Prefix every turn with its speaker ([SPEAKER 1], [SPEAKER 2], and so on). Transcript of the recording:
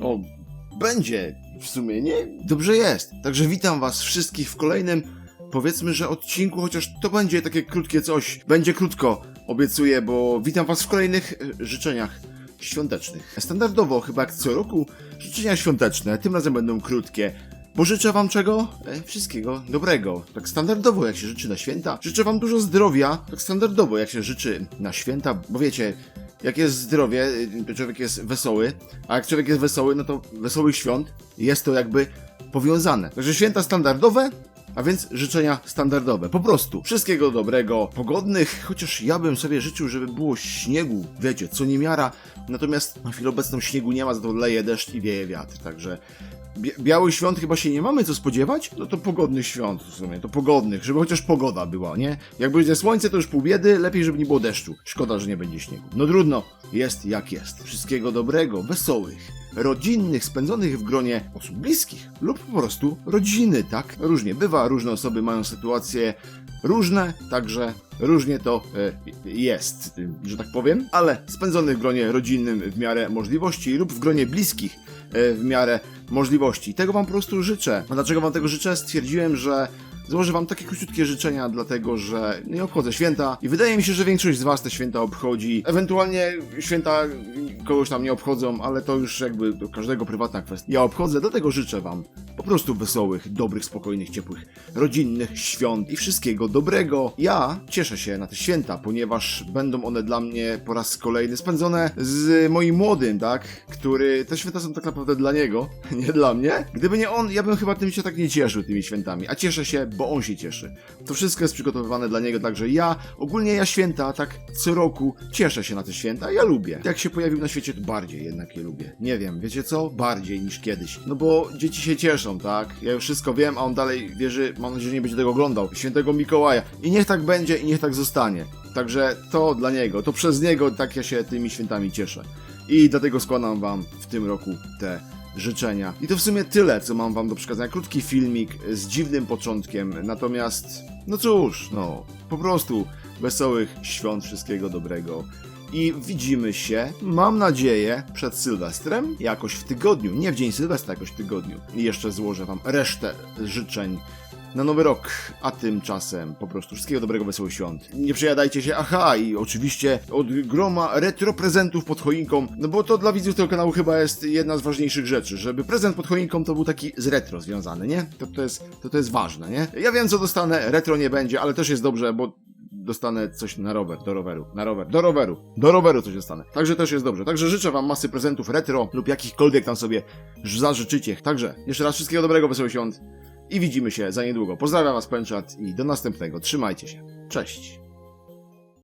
[SPEAKER 1] No, będzie w sumie, nie? Dobrze jest. Także witam was wszystkich w kolejnym, powiedzmy, że odcinku, chociaż to będzie takie krótkie coś. Będzie krótko, obiecuję, bo witam was w kolejnych e, życzeniach świątecznych. Standardowo, chyba jak co roku, życzenia świąteczne, tym razem będą krótkie. Bo życzę wam czego? E, wszystkiego dobrego. Tak standardowo jak się życzy na święta. Życzę wam dużo zdrowia. Tak standardowo jak się życzy na święta, bo wiecie, jak jest zdrowie, y, to człowiek jest wesoły, a jak człowiek jest wesoły, no to wesołych świąt jest to jakby powiązane. Także święta standardowe, a więc życzenia standardowe. Po prostu. Wszystkiego dobrego, pogodnych, chociaż ja bym sobie życzył, żeby było śniegu, wiecie, co niemiara. Natomiast na chwilę obecną śniegu nie ma, za to leje deszcz i wieje wiatr, także... Bia- Białych świąt chyba się nie mamy co spodziewać? No to pogodnych świąt w sumie, to pogodnych, żeby chociaż pogoda była, nie? Jak będzie słońce, to już pół biedy, lepiej, żeby nie było deszczu. Szkoda, że nie będzie śniegu. No trudno, jest jak jest. Wszystkiego dobrego, wesołych, rodzinnych, spędzonych w gronie osób bliskich lub po prostu rodziny, tak? Różnie bywa, różne osoby mają sytuacje różne, także różnie to e, jest, że tak powiem, ale spędzonych w gronie rodzinnym w miarę możliwości lub w gronie bliskich w miarę możliwości. Tego wam po prostu życzę. A dlaczego wam tego życzę? Stwierdziłem, że złożę wam takie króciutkie życzenia, dlatego że nie obchodzę święta i wydaje mi się, że większość z was te święta obchodzi. Ewentualnie święta kogoś tam nie obchodzą, ale to już jakby do każdego prywatna kwestia. Ja obchodzę, dlatego życzę wam po prostu wesołych, dobrych, spokojnych, ciepłych, rodzinnych świąt i wszystkiego dobrego. Ja cieszę się na te święta, ponieważ będą one dla mnie po raz kolejny spędzone z moim młodym, tak? Który, te święta są tak naprawdę dla niego, nie dla mnie. Gdyby nie on, ja bym chyba tym się tak nie cieszył, tymi świętami. A cieszę się, bo on się cieszy. To wszystko jest przygotowywane dla niego, także ja, ogólnie ja święta, tak co roku, cieszę się na te święta, ja lubię. Jak się pojawił na świecie, to bardziej jednak je lubię. Nie wiem, wiecie co? Bardziej niż kiedyś. No bo dzieci się cieszą, tak? Ja już wszystko wiem, a on dalej wierzy, mam nadzieję, że nie będzie tego oglądał. Świętego Mikołaja. I niech tak będzie i niech tak zostanie. Także to dla niego, to przez niego tak ja się tymi świętami cieszę. I dlatego składam wam w tym roku te życzenia. I to w sumie tyle, co mam wam do przekazania. Krótki filmik z dziwnym początkiem, natomiast, no cóż, no, po prostu wesołych świąt, wszystkiego dobrego. I widzimy się, mam nadzieję, przed Sylwestrem, jakoś w tygodniu, nie w dzień Sylwestra, jakoś w tygodniu. I jeszcze złożę wam resztę życzeń na nowy rok, a tymczasem po prostu wszystkiego dobrego, wesołych świąt. Nie przejadajcie się, aha, i oczywiście od groma retro prezentów pod choinką, no bo to dla widzów tego kanału chyba jest jedna z ważniejszych rzeczy, żeby prezent pod choinką to był taki z retro związany, nie? To, to, jest, to, to jest ważne, nie? Ja wiem co dostanę, retro nie będzie, ale też jest dobrze, bo dostanę coś na rower, do roweru, na rower, do roweru, do roweru coś dostanę. Także też jest dobrze. Także życzę wam masy prezentów retro lub jakichkolwiek tam sobie zażyczycie. Także jeszcze raz wszystkiego dobrego, wesołych świąt i widzimy się za niedługo. Pozdrawiam was, Pęczat i do następnego. Trzymajcie się. Cześć.